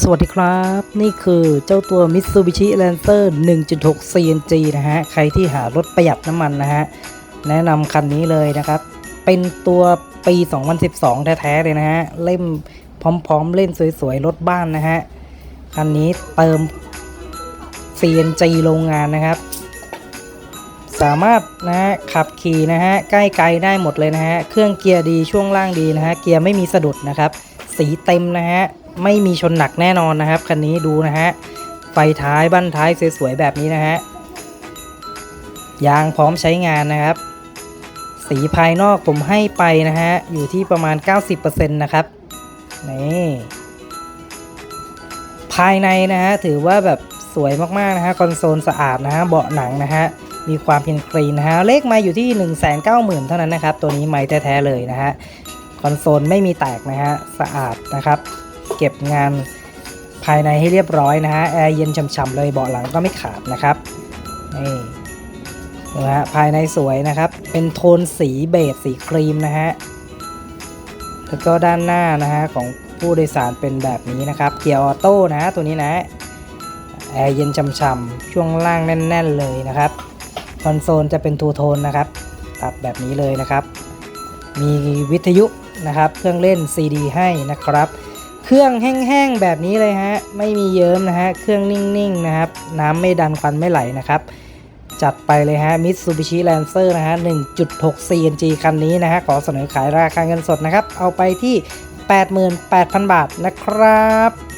สวัสดีครับ นี่คือเจ้าตัว Mitsubishi Lancer 1.6 CNG นะฮะ ใครที่หารถประหยัดน้ำมันนะฮะ แนะนำคันนี้เลยนะครับ เป็นตัวปี 2012 แท้ๆเลยนะฮะ เล่มพร้อมๆ เล่นสวยๆ รถบ้านนะฮะ คันนี้เติม CNG โรงงานนะครับ สามารถนะฮะ ขับขี่นะฮะ ใกล้ไกลได้หมดเลยนะฮะ เครื่องเกียร์ดีช่วงล่างดีนะฮะ เกียร์ไม่มีสะดุดนะครับ สีเต็มนะฮะ ไม่มีชนหนักแน่นอนนะครับคันนี้ดูนะฮะไฟท้ายบั้นท้ายสวยๆแบบนี้นะฮะยางพร้อมใช้งานนะครับ สีภายนอกผมให้ไปนะฮะอยู่ที่ประมาณ 90%นะครับนี่ภายในนะฮะถือว่าแบบสวยมากๆนะฮะคอนโซลสะอาดนะฮะเบาะหนังนะฮะมีความเพียงคลีนนะฮะเลขไมาอยู่ที่ 1 9 0 0 0 0เท่านั้นนะครับ ตัวนี้ไม้แท้ๆเลยนะฮะคอนโซลไม่มีแตกนะฮะสะอาดนะครับ ก็บงานภายในให้เรียบร้อยนะฮะแอร์เย็นฉ่ำๆเลยเบาะหลังก็ไม่ขาดนะครับนี่นะฮะภายในสวยนะครับ เป็นโทนสีเบจสีครีมนะฮะแล้วก็ด้านหน้านะฮะของผู้โดยสารเป็นแบบนี้นะครับ เกียร์ออโต้นะฮะตัวนี้นะแอร์เย็นช่ำๆช่วงล่างแน่น ๆ เลยนะครับคอนโซลจะเป็นทูโทนนะครับ ตัดแบบนี้เลยนะครับ มีวิทยุนะครับ เครื่องเล่น CD ให้นะครับ เครื่องแห้งๆแบบนี้เลยฮะ ไม่มีเยิ้มนะฮะ เครื่องนิ่งๆนะครับ น้ำไม่ดันควันไม่ไหลนะครับ จัดไปเลยฮะ Mitsubishi Lancer นะฮะ 1.6 CNG คันนี้นะฮะ ขอเสนอขายราคาเงินสดนะครับ เอาไปที่ 88,000 บาทนะครับ